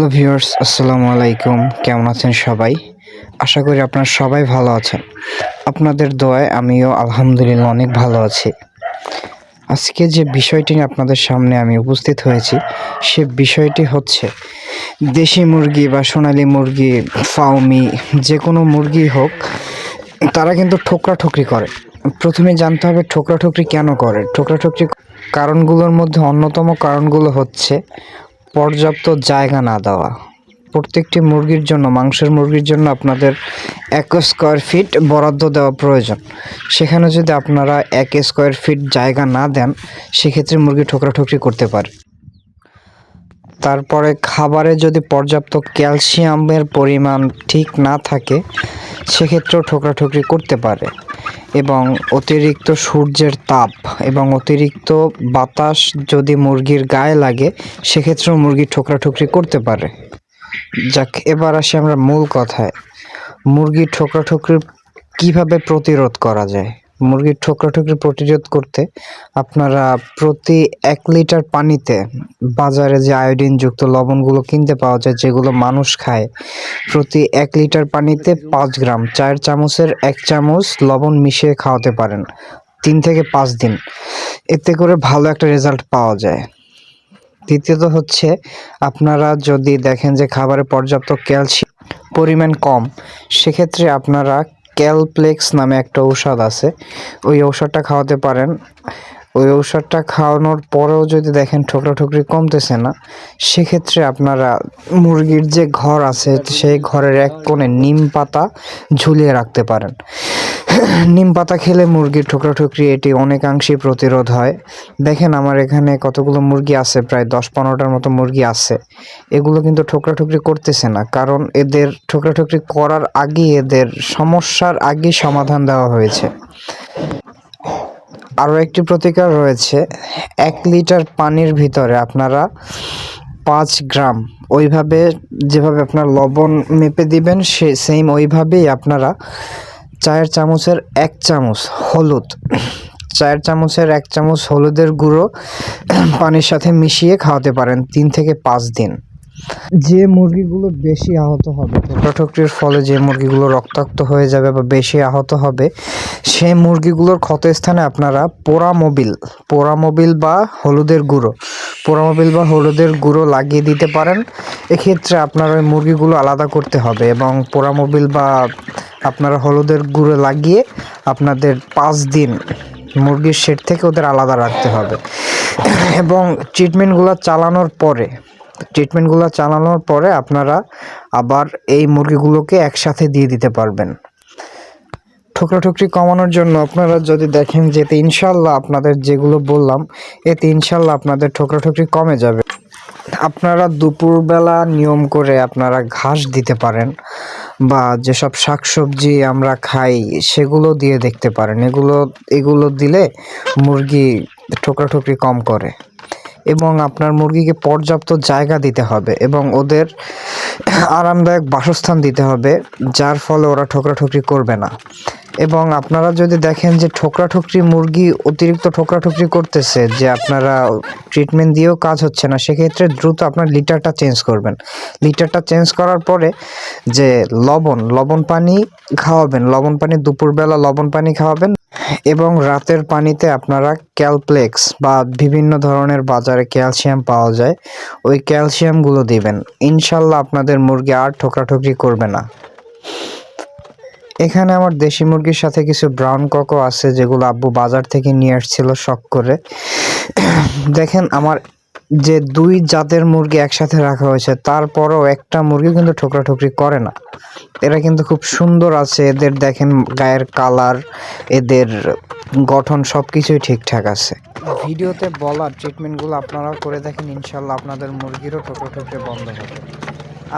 Hello viewers, আসসালামু আলাইকুম। কেমন আছেন সবাই? আশা করি আপনারা সবাই ভালো আছেন। আপনাদের দোয়ায় আমিও আলহামদুলিল্লাহ অনেক ভালো আছি। আজকে যে বিষয়টি নিয়ে আপনাদের সামনে আমি উপস্থিত হয়েছি, সে বিষয়টি হচ্ছে দেশি মুরগি বা সোনালী মুরগি ফাউমি যে কোনো মুরগি হোক, তারা কিন্তু ঠোকরা ঠোকরাঠুকরি করে। প্রথমে জানতে হবে ঠোকরা ঠোকরাঠুকরি কেন করে? ঠোকরা ঠোকরাঠুকরি কারণগুলোর মধ্যে অন্যতম কারণগুলো হচ্ছে পর্যাপ্ত জায়গা না দেওয়া। প্রত্যেকটি মুরগির জন্য, মাংসের মুরগির জন্য আপনাদের এক স্কোয়ার ফিট বরাদ্দ দেওয়া প্রয়োজন। সেখানে যদি আপনারা এক স্কোয়ার ফিট জায়গা না দেন, সেক্ষেত্রে মুরগি ঠোকরাঠুকরি করতে পারে। তারপরে খাবারে যদি পর্যাপ্ত ক্যালসিয়ামের পরিমাণ ঠিক না থাকে, সেক্ষেত্রেও ঠোকরাঠুকরি করতে পারে। এবং অতিরিক্ত সূর্যের তাপ এবং অতিরিক্ত বাতাস যদি মুরগির গায়ে লাগে, সেক্ষেত্রেও মুরগি ঠোকরাঠুকরি করতে পারে। যাক, এবার আসি আমরা মূল কথায়। মুরগি ঠোকরাঠুকরি কীভাবে প্রতিরোধ করা যায়? মুরগির ঠোকরাঠুকরি প্রতিরোধ করতে আপনারা প্রতি এক লিটার পানিতে বাজারে যে আয়োডিনযুক্ত লবণগুলো কিনতে পাওয়া যায়, যেগুলো মানুষ খায়, প্রতি এক লিটার পানিতে পাঁচ গ্রাম, চার চামচের এক চামচ লবণ মিশিয়ে খাওয়াতে পারেন, তিন থেকে পাঁচ দিন। এতে করে ভালো একটা রেজাল্ট পাওয়া যায়। দ্বিতীয়ত হচ্ছে, আপনারা যদি দেখেন যে খাবারে পর্যাপ্ত ক্যালসিয়াম পরিমাণ কম, সেক্ষেত্রে আপনারা ক্যালপ্লেক্স নামে একটা ঔষধ আছে। ওই ঔষধটা খাওয়াতে পারেন। ওই ঔষধটা খাওয়ানোর পরেও যদি দেখেন ঠোকরা ঠোকরি কমতেছে না, সেক্ষেত্রে আপনারা মুরগির যে ঘর আছে, সেই ঘরের এক কোণে নিম পাতা ঝুলিয়ে রাখতে পারেন। নিম পাতা খেলে মুরগির ঠোকরাঠুকরি এটি অনেকাংশেই প্রতিরোধ হয়। দেখেন আমার এখানে কতগুলো মুরগি আছে, প্রায় দশ পনেরোটার মতো মুরগি আছে। এগুলো কিন্তু ঠোকরা ঠোকরাঠুকরি করতেছে না, কারণ এদের ঠোকরা ঠোকরাঠুকরি করার আগে এদের সমস্যার আগেই সমাধান দেওয়া হয়েছে। আরও একটি প্রতিকার রয়েছে, এক লিটার পানির ভিতরে আপনারা পাঁচ গ্রাম ওইভাবে যেভাবে আপনার লবণ মেপে দিবেন, সে সেম ওইভাবেই আপনারা চায়ের চামচের এক চামচ হলুদ। চায়ের চামচের এক চামচ হলুদের গুঁড়ো পানির সাথে মিশিয়ে খাওয়াতে পারেন তিন থেকে পাঁচ দিন। যে মুরগিগুলো বেশি আহত হবে ঠোকরাঠুকরির ফলে যে মুরগিগুলো রক্তাক্ত হয়ে যাবে বা বেশি আহত হবে সেই মুরগিগুলোর ক্ষতস্থানে আপনারা পোড়া মোবিল পোড়া মোবিল বা হলুদের গুঁড়ো পোড়া মোবিল বা হলুদের গুঁড়ো লাগিয়ে দিতে পারেন। এক্ষেত্রে আপনার ওই মুরগিগুলো আলাদা করতে হবে এবং পোড়া মোবিল বা আপনারা হলুদের গুঁড়ো লাগিয়ে আপনাদের পাঁচ দিন মুরগির শেড থেকে ওদের আলাদা রাখতে হবে। এবং ট্রিটমেন্টগুলো চালানোর পরে ট্রিটমেন্টগুলো চালানোর পরে আপনারা আবার এই মুরগিগুলোকে একসাথে দিয়ে দিতে পারবেন। ঠোকরাঠুকরি কমানোর জন্য আপনারা যদি দেখেন যে এতে ইনশাল্লাহ আপনাদের যেগুলো বললাম, এতে ইনশাল্লাহ আপনাদের ঠোকরাঠুকরি কমে যাবে। আপনারা দুপুরবেলা নিয়ম করে আপনারা ঘাস দিতে পারেন। বা যেসব শাকসবজি আমরা খাই, সেগুলো দিয়ে দেখতে পারেন। এগুলো এগুলো দিলে মুরগি ঠোকরাঠুকরি কম করে এবং আপনার মুরগিকে পর্যাপ্ত জায়গা দিতে হবে এবং ওদের আরামদায়ক বাসস্থান দিতে হবে, যার ফলে ওরা ঠোকরাঠুকরি করবে না। এবং আপনারা যদি দেখেন যে ঠোকরাঠুকরি মুরগি অতিরিক্ত ঠোকরাঠুকরি করতেছে, যে আপনারা ট্রিটমেন্ট দিয়েও কাজ হচ্ছে না, সেক্ষেত্রে দ্রুত আপনার লিটারটা চেঞ্জ করবেন। লিটারটা চেঞ্জ করার পরে যে লবণ লবণ পানি খাওয়াবেন, লবণ পানি দুপুরবেলা লবণ পানি খাওয়াবেন এবং রাতের পানিতে আপনারা ক্যালপ্লেক্স বা বিভিন্ন ধরনের বাজারে ক্যালসিয়াম পাওয়া যায়, ওই ক্যালসিয়ামগুলো দিবেন। ইনশাল্লাহ আপনাদের মুরগি আর ঠোকরাঠুকরি করবে না। এখানে আমার দেশি মুরগির সাথে কিছু ব্রাউন ককো আছে, যেগুলো আব্বু বাজার থেকে নিয়ে আসছিল শখ করে। দেখেন আমার যে দুই জাতের মুরগি একসাথে রাখা হয়েছে, তারপরও একটা মুরগি কিন্তু ঠোকরা ঠোকরাঠুকরি করে না। এরা কিন্তু খুব সুন্দর আছে, এদের দেখেন গায়ের কালার এদের গঠন সব কিছুই ঠিকঠাক আছে। ভিডিওতে বলা ট্রিটমেন্টগুলো আপনারাও করে দেখেন ইনশাল্লাহ আপনাদের মুরগিরও ঠোকরা ঠোকরাঠুকরি বন্ধ হবে।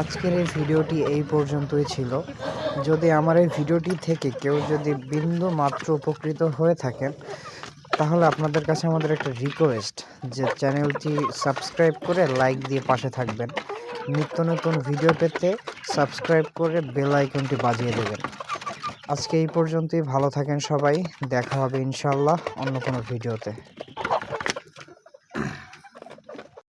আজকের এই ভিডিওটি এই পর্যন্তই ছিল। যদি আমার এই ভিডিওটি থেকে কেউ যদি বিন্দু মাত্র উপকৃত হয়ে থাকেন, তাহলে আপনাদের কাছে আমাদের একটা রিকোয়েস্ট যে চ্যানেলটি সাবস্ক্রাইব করে লাইক দিয়ে পাশে থাকবেন। নিত্য নতুন ভিডিও পেতে সাবস্ক্রাইব করে বেল আইকনটি বাজিয়ে দেবেন। আজকে এই পর্যন্তই, ভালো থাকেন সবাই, দেখা হবে ইনশাল্লাহ অন্য কোনো ভিডিওতে